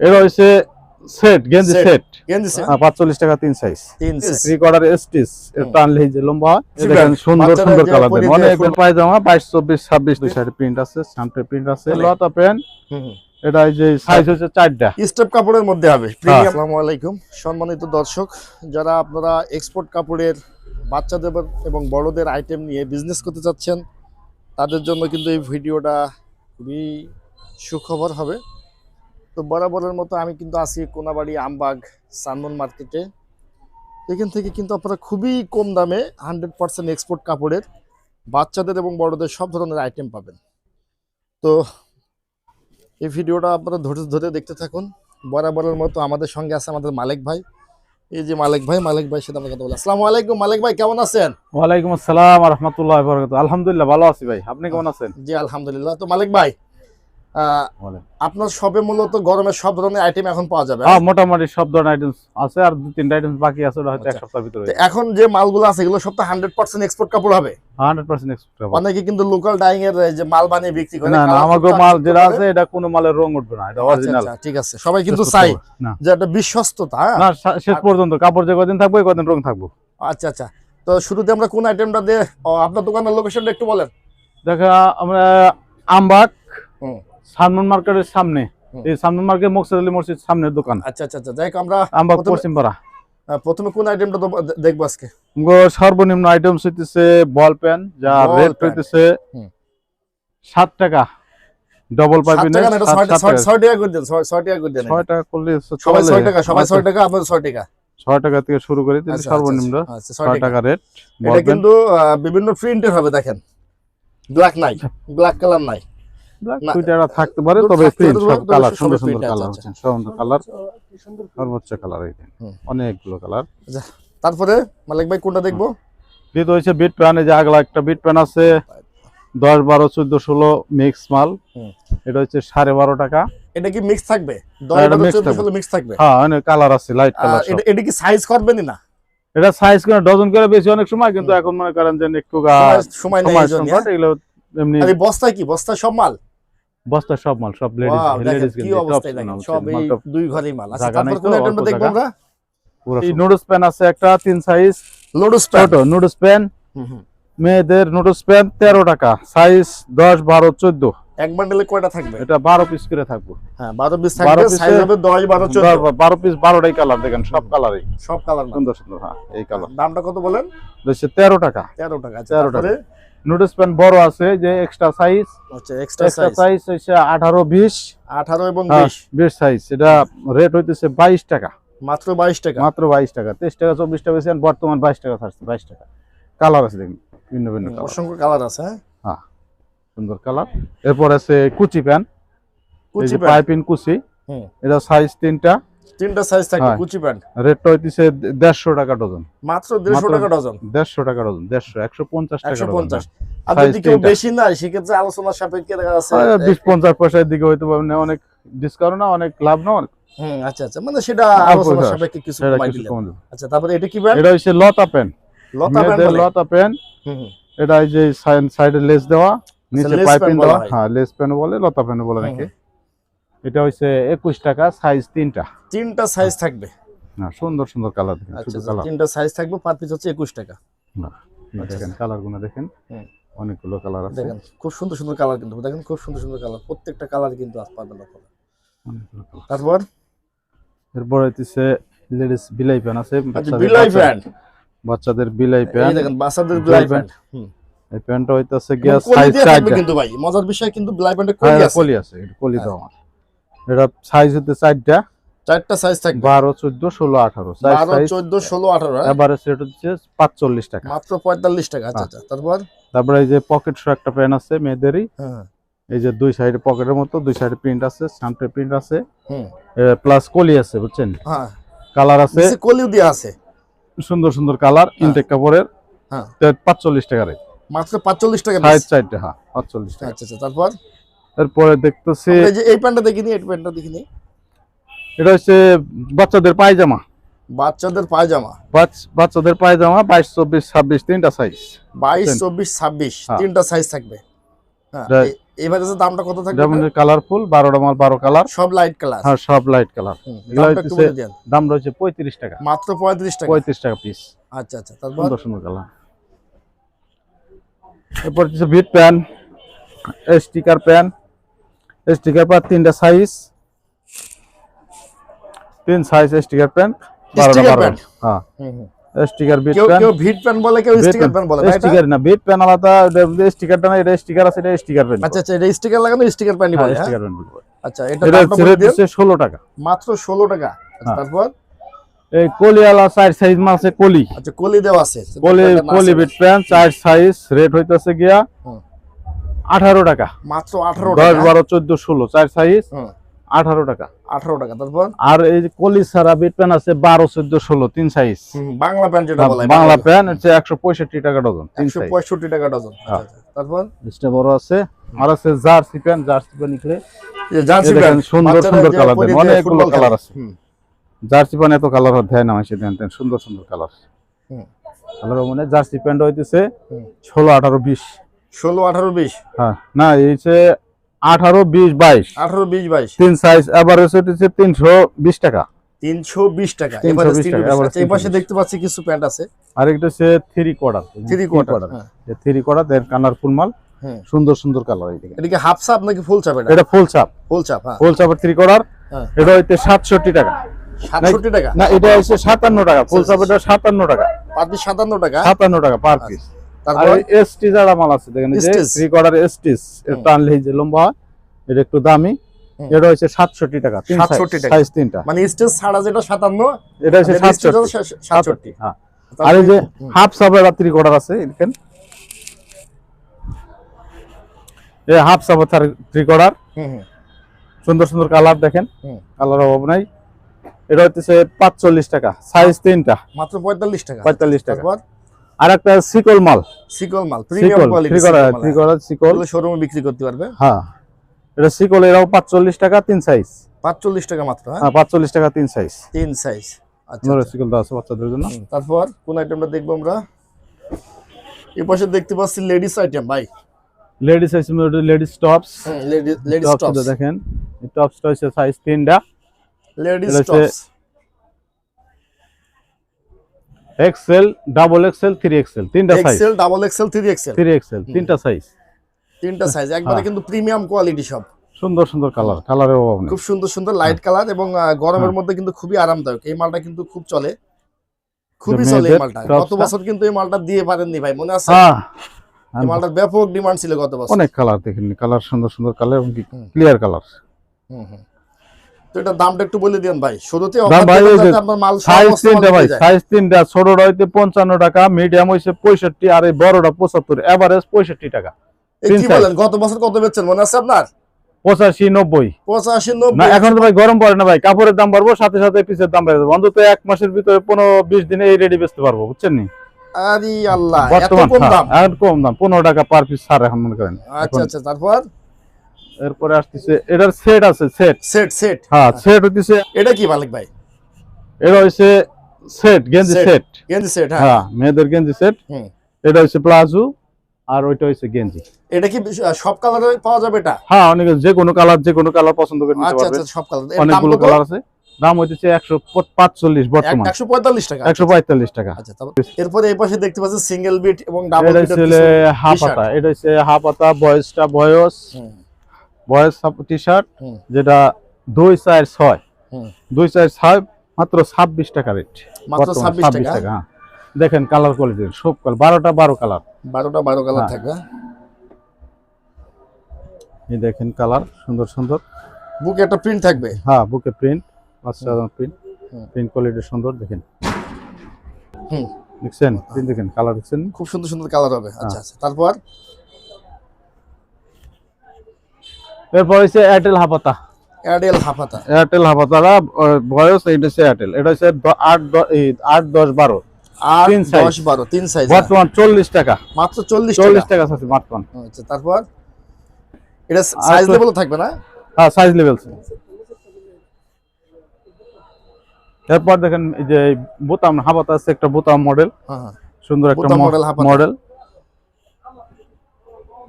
এটা হচ্ছে সেট গেঞ্জি সেট গেঞ্জি set, হ্যাঁ পাঁচচল্লিশ টাকা তিন সাইজ তিন size। থ্রি কোয়ার্টার স্টিচ হুম। টানলে যে লম্বা হয়, দেখেন সুন্দর সুন্দর কালার দেন অনেক পায়জামা বাইশ চব্বিশ ছাব্বিশ দুই সাইডে প্রিন্ট আছে সামনে প্রিন্ট আছে অনেক। লতা প্যান্ট। এটা এই যে সাইজ হচ্ছে চারটা স্টেপ কাপড়ের মধ্যে হবে হ্যাঁ। আসসালামু আলাইকুম সম্মানিত দর্শক যারা আপনারা এক্সপোর্ট কাপড়ের বাচ্চাদের এবং বড়দের আইটেম নিয়ে বিজনেস করতে চাচ্ছেন তাদের জন্য কিন্তু এই ভিডিওটা খুবই সুখবর হবে তো বরাবরের মতো আমি কিন্তু আছি কোনাবাড়ি আমবাগ সানমন মার্কেটে। এখান থেকে কিন্তু আপনারা খুবই কম দামে হান্ড্রেড পারসেন্ট এক্সপোর্ট কাপড়ের বাচ্চাদের এবং বড়দের সব ধরনের আইটেম পাবেন। তো এই ভিডিওটা আপনারা ধরে ধরে দেখতে থাকুন। বরাবরের মতো আমাদের সঙ্গে আছে আমাদের মালিক ভাই। এই যে মালিক ভাই মালিক ভাই সাথে আমরা কথা বলি আসসালামু আলাইকুম মালিক ভাই কেমন আছেন? ওয়ালাইকুম আসসালাম রহমতুল্লাহ আলহামদুলিল্লাহ ভালো আছি ভাই। আপনি কেমন আছেন? জি আলহামদুলিল্লাহ। তো মালিক ভাই। আপনার সবে মূলত গরমের সব ধরনের আইটেম এখন পাওয়া যাবে হ্যাঁ মোটামুটি সব ধরনের আইটেমস আছে আর দু তিনটা আইটেমস বাকি আছে ওটা হয়তো এক আচ্ছা। সপ্তাহের ভিতরে এখন যে মালগুলো আছে এগুলো সব তো হান্ড্রেড পার্সেন্ট এক্সপোর্ট কাপড় হবে? হান্ড্রেড পার্সেন্ট এক্সপোর্ট অনেকে কিন্তু লোকাল ডাইং এর যে মাল বানিয়ে বিক্রি করে না না আমাকে মাল যেটা আছে এটা কোনো মালের রং উঠবে না এটা আচ্ছা, অরিজিনাল আচ্ছা, ঠিক আছে। সবাই কিন্তু চাই যে একটা বিশ্বস্ততা হ্যাঁ? না শেষ পর্যন্ত কাপড় যে কদিন থাকবে কদিন রং থাকব। আচ্ছা আচ্ছা। তো শুরুতে আমরা কোন আইটেমটা দিয়ে আপনার দোকানের লোকেশনটা একটু বলেন। দেখা আমরা আমবাগ হুম। সালমন মার্কেটের সামনে এই সালমন মার্কেট মকসদ আলী মসজিদ সামনের দোকান। আচ্ছা আচ্ছা আচ্ছা যাই আমরা আমবাগ পশ্চিম পাড়া প্রথমে কোন আইটেমটা দেখব আজকে? সর্বনিম্ন আইটেমস হইতেছে বল পেন যা রেট। হইতেছে হুম। সাত টাকা। ডবল পাইপিং না, এটা ছয় টাকা- করে দেন ছয়- ছয় টাকা করে দেন। ছয় টাকা করলে সবাই চলে। ছয় টাকা সবাই ছয় হয়তো টাকা আপনাদের ছয় টাকা। ছয় টাকা থেকে শুরু করে কিন্তু আচ্ছা, আচ্ছা, সর্বনিম্ন আচ্ছা, আচ্ছা, টাকা। রেট এটা কিন্তু বিভিন্ন প্রিন্টের হবে দেখেন। ব্ল্যাক নাই ব্ল্যাক কালার নাই। থাকতে পারে তবে প্রিন্ট সব কালার সুন্দর সুন্দর আচ্ছা, কালার আচ্ছা। হচ্ছে সুন্দর কালার সর্বোচ্চ কালার এই অনেকগুলো কালার তারপরে মালিক ভাই কোনটা দেখব? হয়েছে বিট প্যান এই যে আগলা একটা বিট প্যান আছে দশ বারো চোদ্দ ষোলো মিক্স মাল। এটা হচ্ছে সাড়ে বারো টাকা। এটা কি মিক্স থাকবে? হ্যাঁ, থাকবে। ষোলো মিক্স থাকবে? হ্যাঁ অনেক কালার আছে লাইট কালার এটা- এটা কি সাইজ করবেনই না? এটা সাইজ করে ডজন করে বেশি অনেক সময় কিন্তু এখন মনে করেন যে একটু সময়- নেই সংকট এগুলো এমনি বস্তায় কি? বস্তায় সব মাল? বস্তা সব মাল সব লেডিস লেডিস কি অবস্থায় দেখেন সব এই দুই ঘরেই মাল। আচ্ছা তারপর কোন দেখব। আমরা এই নুডলস প্যান আছে একটা তিন সাইজ লোডস ছোট নুডলস প্যান মেয়েদের নুডলস প্যান তেরো টাকা সাইজ দশ বারো চোদ্দ। এক বান্ডেলে কয়টা থাকবে? এটা বারো পিস করে থাকব। হ্যাঁ বারো পিস থাকবে সাইজ হবে দশ বারো চোদ্দ। দশ- বারো পিস বারোটাই কালার দেখেন সব কালারই সব কালার সুন্দর সুন্দর হ্যাঁ এই কালার দামটা কত বলেন? হচ্ছে তেরো টাকা। তেরো টাকা আচ্ছা 13 টাকা। তারপরে? নুডলস বড় আছে যে এক্সট্রা সাইজ হচ্ছে এক্সট্রা সাইজ হচ্ছে আঠারো বিশ। আঠারো এবং হ্যাঁ, বিশ। বিশ সাইজ এটা রেট হইতেছে বাইশ টাকা। মাত্র বাইশ টাকা। মাত্র বাইশ টাকা তেইশ টাকা চব্বিশ টাকা বেশি বর্তমান বাইশ টাকা থাকছে বাইশ টাকা। কালার আছে দেখুন ভিন্ন ভিন্ন কালার অসংখ্য কালার আছে হ্যাঁ। সুন্দর কালার। এরপর আছে কুচি প্যান কুচি পাইপিং কুচি এটা সাইজ তিনটা। তিনটা সাইজ থাকে হ্যাঁ। কুচি প্যান্ট। রেটটা হইতেছে দেড়শো টাকা ডজন। মাত্র দেড়শো মাত্র টাকা ডজন। দেড়শো টাকা ডজন দেড়শো একশো পঞ্চাশ টাকা একশো ডজন পঞ্চাশ। আর যদি কেউ বেশি নাই সেক্ষেত্রে আলোচনা সাপেক্ষে দেখা যাচ্ছে হ্যাঁ, বিশ পঞ্চাশ পয়সার দিকে হইতে পারে না অনেক ডিসকাউন্ট না অনেক লাভ না হুম আচ্ছা আচ্ছা। মানে সেটা আলোচনা সাপেক্ষে কিছু কমাই দিলেন। আচ্ছা তারপরে এটা কি প্যান্ট এটা হচ্ছে লতা প্যান লতা প্যান্ট লতা হুম। এটা এই যে সাইডে লেস দেওয়া। নিচে পাইপিং pen দেওয়া হ্যাঁ। লেস প্যান বলে লতা প্যান বলে নাকি? এটা হচ্ছে একুশ টাকা সাইজ তিনটা। তিনটা সাইজ থাকবে। না সুন্দর সুন্দর কালার দেখেন আচ্ছা শুধু আচ্ছা, তিনটা সাইজ থাকবে পার পিস হচ্ছে একুশ টাকা। দেখেন কালারগুলো দেখেন। অনেকগুলো কালার আছে। দেখেন খুব সুন্দর সুন্দর কালার কিন্তু দেখেন খুব সুন্দর সুন্দর কালার প্রত্যেকটা কালার কিন্তু আজ পাবেন আপনারা। তারপর? এরপর হচ্ছে লেডিস বিলাই প্যান আছে আচ্ছা বাচ্চাদের- বিলাই প্যান্ট বাচ্চাদের বিলাই প্যান দেখেন বাচ্চাদের বিলাই। প্যান্ট হুম। এই প্যান্টটা হইতাছে গিয়া সাইজ দিয়ে কিন্তু ভাই মজার বিষয় কিন্তু প্যান্টে হ্যাঁ কলি আছে। কলি আছে এটা কলি হ্যাঁ। দেওয়া এটা সাইজ হতে চারটা। চারটা সাইজ থাকবে। বারো চোদ্দ ষোলো আঠারো। সাইজ বারো সাইজ চোদ্দ ষোলো আঠারো হ্যাঁ? এবারে সেট হচ্ছে পাঁচচল্লিশ টাকা। মাত্র পঁয়তাল্লিশ টাকা আচ্ছা হ্যাঁ। আচ্ছা তারপর? তারপরে এই যে পকেট শো একটা প্যান আছে মেয়েদেরই। হ্যাঁ। এই যে দুই সাইডে পকেটের মতো দুই সাইডে প্রিন্ট আছে সামনে প্রিন্ট আছে। হুম। প্লাস কলি আছে বুঝছেন? হ্যাঁ। কালার আছে। কলিও দেওয়া আছে। সুন্দর সুন্দর কালার ইনটেক কাপড়ের। হ্যাঁ। পাঁচচল্লিশ টাকা রেট মাত্র পাঁচচল্লিশ টাকা সাইজ piece। চারটে হ্যাঁ পাঁচচল্লিশ টাকা। আচ্ছা আচ্ছা তারপর? এরপরে দেখতেছি এই যে এই প্যান্টটা দেখিনি এই প্যান্টটা দেখিনি। এটা হচ্ছে বাচ্চাদের পায়জামা। বাচ্চাদের পায়জামা। বাচ্চাদের পায়জামা বাইশ চব্বিশ ছাব্বিশ তিনটা সাইজ বাইশ বুঝছেন? চব্বিশ ছাব্বিশ হ্যাঁ। তিনটা সাইজ থাকবে। হ্যাঁ এটা- এ- এই ভাইরাসের দামটা কত থাকবে? যেমন কালারফুল বারোটা মাল বারো কালার সব লাইট কালার হ্যাঁ সব লাইট কালার দাম রয়েছে পঁয়ত্রিশ টাকা। মাত্র পঁয়ত্রিশ টাকা? পঁয়ত্রিশ টাকা পিস আচ্ছা আচ্ছা তারপর? সুন্দর সুন্দর কালার এরপর হচ্ছে bit pant sticker pant sticker pant তিনটা সাইজ তিন সাইজ স্টিকার প্যান বারোটা বারো হ্যাঁ। স্টিকার বিট প্যান কেউ ভিট প্যান বলে কেউ স্টিকার প্যান বলে স্টিকার না? বিট প্যান আলাদা স্টিকারটা না এটা স্টিকার আছে এটা স্টিকার প্যান আচ্ছা আচ্ছা এটা স্টিকার লাগানো স্টিকার প্যানই বলে হ্যাঁ? স্টিকার প্যান আচ্ছা এটা টাকা। মাত্র ষোলো টাকা। আচ্ছা, হ্যাঁ। তারপর? এই কলিওয়ালা চার সাইজ মাল আছে কলি। আচ্ছা কলি দেওয়া আছে। কলি কলি বিট প্যান চার সাইজ রেট হইতেছে গিয়া হুম। আঠারো টাকা। মাত্র আঠারো দশ টাকা? বারো চোদ্দ ষোলো চার সাইজ হুম, আঠারো টাকা। আঠারো টাকা তারপর? আর এই যে কলি সারা বিট প্যান আছে বারো চোদ্দ ষোলো তিন সাইজ বাংলা প্যান যেটা বলে বাংলা প্যান হচ্ছে একশো পঁয়ষট্টি টাকা ডজন তিন একশো সাইজ পঁয়ষট্টি টাকা ডজন। আচ্ছা, হ্যাঁ। আচ্ছা। তারপর? জিনিসটা বড় আছে। আর আছে জার্সি প্যান জার্সি প্যান নিকলে এই জার্সি প্যান্ট, সুন্দর সুন্দর কালার দেন, অনেকগুলো কালার। আছে। জার্সি প্যান এত কালার দেয় না দেন সুন্দর সুন্দর কালার কালার মানে জার্সি প্যান্ট হইতেছে ষোলো আঠারো বিশ। ষোলো আঠারো বিশ? হ্যাঁ না এই হচ্ছে আঠারো বিশ বাইশ। আঠারো বিশ বাইশ। তিন সাইজ এভারেজ হচ্ছে তিনশো বিশ টাকা। তিনশো বিশ টাকা 320 এবারে টাকা, এবারে এই পাশে দেখতে পাচ্ছি কিছু প্যান্ট আছে। হচ্ছে থ্রি কোয়ার্টার থ্রি কোয়ার্টার হ্যাঁ। থ্রি কোয়ার্টার দেন কালারফুল মাল। সুন্দর সুন্দর কালার এইদিকে এটা কি হাফ নাকি ফুল চাপ এটা? ফুল চাপ ফুল চাপ হ্যাঁ। ফুল চাপের থ্রি কোয়ার্টার হ্যাঁ। এটা হইতে সাতষট্টি টাকা। টাকা। না এটা হচ্ছে সাতান্ন টাকা ফুল টাকা। পার পিস সাতান্ন টাকা? সাতান্ন টাকা পার পিস তারপর? এসটি যারা মাল আছে দেখেন যে থ্রি কোয়ার্টার এসটিস হুম। টানলে যে লম্বা হয় এটা একটু দামি। এটা হচ্ছে সাতষট্টি টাকা 67 টাকা। সাইজ তিনটা। মানে স্টেজ ছাড়া যেটা সাতান্ন এটা হচ্ছে আর হ্যাঁ। এই যে হাফ সাবের থ্রি কোয়ার্টার আছে দেখেন। এই হাফ সাবের থ্রি কোয়ার্টার হুম, হুম, সুন্দর সুন্দর কালার দেখেন। কালার অভাব নাই। এটা হচ্ছে পাঁচচল্লিশ টাকা সাইজ তিনটা। মাত্র পঁয়তাল্লিশ টাকা। পঁয়তাল্লিশ টাকা। আর একটা সিকল মাল। সিকল মাল প্রিমিয়াম সিকল শোরুমে বিক্রি করতে পারবে। হ্যাঁ। এটা সিকল এরাও পাঁচচল্লিশ টাকা তিন সাইজ পাঁচচল্লিশ টাকা মাত্র হ্যাঁ? হ্যাঁ পাঁচচল্লিশ টাকা তিন সাইজ তিন সাইজ আচ্ছা আচ্ছা। সিকল দেওয়া আছে বাচ্চাদের জন্য। তারপর কোন আইটেমটা দেখব আমরা? এই পাশে দেখতে পাচ্ছি লেডিস আইটেম ভাই। লেডিস আছে লেডিস টপস লেডিস টপস দেখেন। টপসটা হচ্ছে সাইজ তিনটা। Ladies tops XL double XL three XL তিনটা size XL double XL three XL three XL তিনটা সাইজ তিনটা সাইজ একবারে হ্যাঁ। কিন্তু প্রিমিয়াম কোয়ালিটি সব সুন্দর সুন্দর কালার কালারের অভাব নেই। খুব সুন্দর সুন্দর লাইট কালার এবং গরমের মধ্যে কিন্তু খুবই আরামদায়ক। এই মালটা কিন্তু খুব চলে। খুবই চলে এই মালটা। গত বছর কিন্তু এই মালটা দিয়ে পারেননি ভাই মনে আছে? হ্যাঁ। এই মালটার ব্যাপক ডিমান্ড ছিল গত বছর। অনেক কালার দেখেন কালার সুন্দর সুন্দর কালার এবং ক্লিয়ার কালার হুম, হুম। তো এটার দামটা একটু বলে দেন ভাই। শুরুতে দাম offer ভাই দেবেন ওই যে যাতে আপনার মাল সাইজ তিনটা ভাই সাইজ তিনটা ছোটটা হইতে পঞ্চান্ন টাকা মিডিয়াম হইছে পঁয়ষট্টি আর এই বড়টা পঁচাত্তর এভারেজ পঁয়ষট্টি টাকা। এই কি বলেন গত বছর কত বেচছেন মনে আছে আপনার? পঁচাশি নব্বই। পঁচাশি নব্বই। এখন তো ভাই গরম পড়ে না ভাই কাপড়ের দাম বাড়বো সাথে সাথে পিসের দাম বেড়ে যাবে অন্তত এক মাসের ভিতরে পনেরো বিশ দিনে এই রেডি বেচতে পারব বুঝছেন নি? আরে আল্লাহ বর্তমান কম হ্যাঁ, দাম। কম দাম পনেরো টাকা পার পিস ছাড় এখন মনে করেন। আচ্ছা আচ্ছা তারপর? এরপরে আসতেছে এটার সেট আছে সেট সেট সেট হ্যাঁ সেট হইতেছে এটা কি মালিক ভাই? এটা হচ্ছে সেট গেঞ্জি সেট গেঞ্জি সেট হ্যাঁ। হ্যাঁ মেয়েদের গেঞ্জি সেট হুম। এটা হচ্ছে প্লাজো আর ওইটা হচ্ছে গেঞ্জি। এটা কি সব কালারে পাওয়া যাবে এটা? হ্যাঁ অনেকে যে কোনো কালার যে কোনো কালার পছন্দ করে নিতে আচ্ছা পারবে। আচ্ছা সব কালার অনেকগুলো কালার আছে। দাম হইতেছে একশো পাঁচচল্লিশ বর্তমান। একশো পঁয়তাল্লিশ টাকা। একশো পঁয়তাল্লিশ টাকা। আচ্ছা তারপর এরপরে এই পাশে দেখতে পাচ্ছি সিঙ্গেল বিট এবং ডাবল এটা বিট হচ্ছে হাফ হাতা এটা হচ্ছে হাফ হাতা বয়সটা বয়স বয়স টি শার্ট যেটা দুই চার ছয়। দুই চার ছয় মাত্র ছাব্বিশ টাকা রেট মাত্র ছাব্বিশ টাকা? হ্যাঁ। দেখেন কালার কোয়ালিটি সব কালার বারোটা বারো কালার বারোটা বারো কালার হ্যাঁ। থাকবে এই দেখেন কালার সুন্দর সুন্দর। বুকে একটা প্রিন্ট থাকবে? হ্যাঁ বুকে প্রিন্ট বাচ্চা প্রিন্ট প্রিন্ট কোয়ালিটি সুন্দর দেখেন। দেখছেন? প্রিন্ট দেখেন কালার দেখছেন? খুব সুন্দর সুন্দর কালার হবে। হ্যাঁ। আচ্ছা আচ্ছা। তারপর? এরপর হচ্ছে এয়ারটেল হাপাতা। এয়ারটেল হাফাতা এয়ারটেল হাপাতারা বয়স এইটা হচ্ছে এয়ারটেল এটা হচ্ছে আট আট দশ বারো। বর্তমান চল্লিশ টাকা। মাত্র চল্লিশ চল্লিশ টাকা আছে বর্তমান আচ্ছা তারপর? এটা সাইজ থাকবে না? হ্যাঁ সাইজ লেভেল এরপর দেখেন এই যে বোতাম হাবাতা আছে একটা বোতাম মডেল হ্যাঁ হ্যাঁ। সুন্দর একটা model মডেল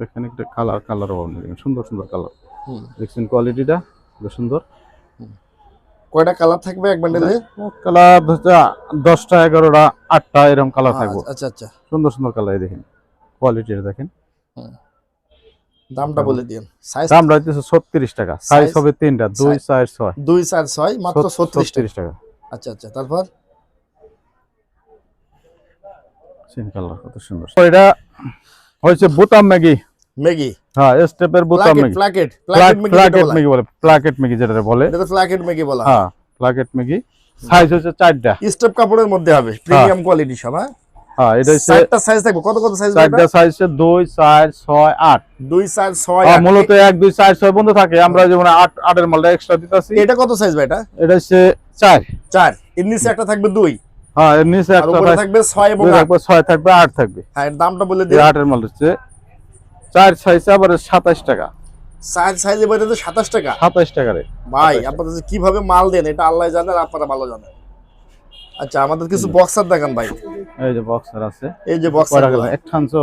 দেখেন একটা কালার কালার অভাব নেই সুন্দর সুন্দর কালার। দেখছেন কোয়ালিটিটা সুন্দর। কয়টা কালার থাকবে এক বান্ডেলে কালার দশটা এগারোটা আটটা এরকম কালার থাকবে। আচ্ছা আচ্ছা সুন্দর সুন্দর কালার দেখেন। কোয়ালিটিটা দেখেন। দামটা বলে দিন সাইজ দামটা হচ্ছে ছত্রিশ টাকা। সাইজ হবে তিনটা দুই Size? চার ছয়। দুই চার ছয় মাত্র ছত্রিশ টাকা। আচ্ছা আচ্ছা তারপর? সেম কালার কত সুন্দর। এটা হয়েছে বোতাম ম্যাগি। ম্যাগি হ্যাঁ স্টেপের বোতাম প্লাকেট ম্যাগি প্লাকেট প্লাকেট বলা প্লাকেট ম্যাগি যেটা বলে এটা তো প্লাকেট ম্যাগি বলা। হ্যাঁ। প্লাকেট ম্যাগি সাইজ হচ্ছে চারটা। স্টেপ কাপড়ের মধ্যে হবে প্রিমিয়াম কোয়ালিটি সব হ্যাঁ? হ্যাঁ এটা হচ্ছে চারটা সাইজ থাকবে। কত কত সাইজ চারটা সাইজ হচ্ছে দুই চার ছয় আট। দুই চার ছয় হ্যাঁ, আট। মূলত এক দুই চার ছয় বন্ধ থাকে। আমরা যেমন আট আটের মালটা এক্সট্রা দিতেছি। এটা কত সাইজ ভাই এটা? এটা হচ্ছে চার। চার। এর নিচে একটা থাকবে দুই। হ্যাঁ এর নিচে একটা থাকবে থাকবে ছয় এবং দুই থাকবে ছয় থাকবে আট থাকবে। হ্যাঁ এর দামটা বলে এই দিন আটের মাল হচ্ছে চার সাইজ আবার সাতাশ টাকা। চার সাইজ এবার তো সাতাশ টাকা? সাতাশ টাকা রে। ভাই আপনাদের কীভাবে মাল দেন এটা আল্লাহ জানেন আপনারা ভালো জানেন। আচ্ছা আমাদের কিছু বক্সার দেখান ভাই। এই যে বক্সার আছে। এই যে বক্সার এক ঠানছো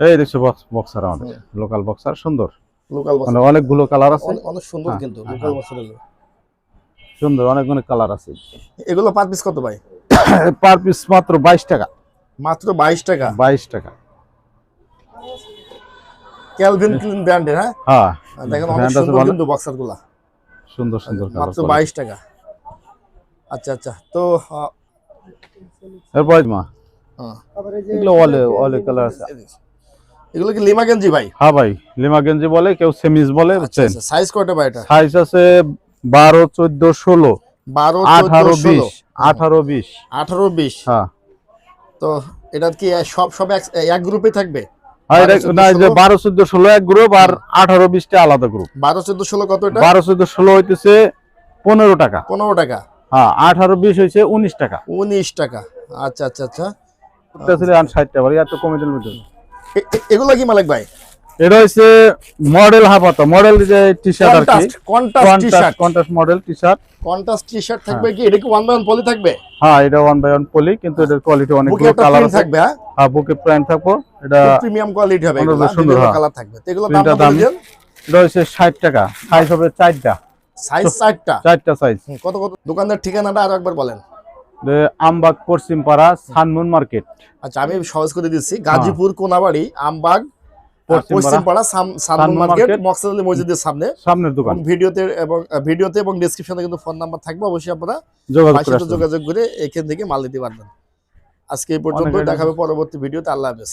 এই দেখছ বক্স বক্সার আমাদের। লোকাল বক্সার সুন্দর। লোকাল বক্সার মানে অনেকগুলো কালার আছে। অনেক সুন্দর হ্যাঁ, কিন্তু লোকাল বক্সার সুন্দর অনেক অনেক কালার আছে। এগুলো পার পিস কত ভাই? পার পিস মাত্র বাইশ টাকা। মাত্র বাইশ টাকা। বাইশ টাকা। ক্যালভিন ক্লিন ব্র্যান্ডের হ্যাঁ? হ্যাঁ। দেখেন অনেক সুন্দর কিন্তু বক্সারগুলা। সুন্দর সুন্দর মাত্র বাইশ টাকা। আচ্ছা আচ্ছা। তো এরপর মা। এগুলো অলে অলে কালার আছে। এগুলো কি লিমা গেঞ্জি ভাই? হ্যাঁ ভাই লিমা গেঞ্জি বলে কেউ সেমিজ বলে আচ্ছা বুঝছেন আচ্ছা। সাইজ কয়টা ভাই এটা? সাইজ আছে বারো চোদ্দ ষোলো। বারো আঠারো চোদ্দ বিশ। ষোলো। আঠারো বিশ। আঠারো বিশ। হ্যাঁ। তো এটা কি সব সব এক গ্রুপে থাকবে? আর এটা- 12, না এই যে 14, বারো চোদ্দ ষোলো এক গ্রুপ আর আঠারো বিশটা আলাদা গ্রুপ বারো চোদ্দ ষোলো কত বারো চোদ্দ ষোলো হইতেছে পনেরো টাকা। পনেরো টাকা। হ্যাঁ আঠারো বিশ হয়েছে উনিশ টাকা। উনিশ টাকা। আচ্ছা আচ্ছা আচ্ছা। ষাট টাকা এত কমে দিল এগুলো কি মালিক ভাই? এটা হচ্ছে মডেল হাফাতা মডেল যে টি শার্ট আর কি। Contrast contrast T shirt contrast model T shirt contrast T shirt থাকবে কি? এটা কি ওয়ান বাই ওয়ান পলি থাকবে? হ্যাঁ এটা ওয়ান বাই ওয়ান পলি কিন্তু এটার কোয়ালিটি বুকে অনেকগুলো কালার থাকবে হ্যাঁ? হ্যাঁ বুকে প্যান্ট থাকব। এটা প্রিমিয়াম কোয়ালিটি হবে এগুলো সুন্দর। কালার থাকবে। তো এগুলো দাম দাম। এটা হচ্ছে ষাট টাকা। সাইজ হবে চারটা। সাইজ চারটা? চারটা সাইজ কত কত? দোকানদার ঠিকানাটা আরও একবার বলেন। আমবাগ পশ্চিম পাড়া সানমুন মার্কেট। আচ্ছা আমি সহজ করে দিচ্ছি। গাজীপুর কোনাবাড়ি আমবাগ মার্কেট। আলী মসজিদের সামনে সামনের দোকান ভিডিওতে এবং ভিডিওতে এবং ডেসক্রিপশনে কিন্তু ফোন নাম্বার থাকবে অবশ্যই আপনারা যোগাযোগ করে। যোগাযোগ এখান থেকে মাল নিতে পারবেন আজকে এই পর্যন্ত দেখাবে পরবর্তী ভিডিওতে আল্লাহ হাফেজ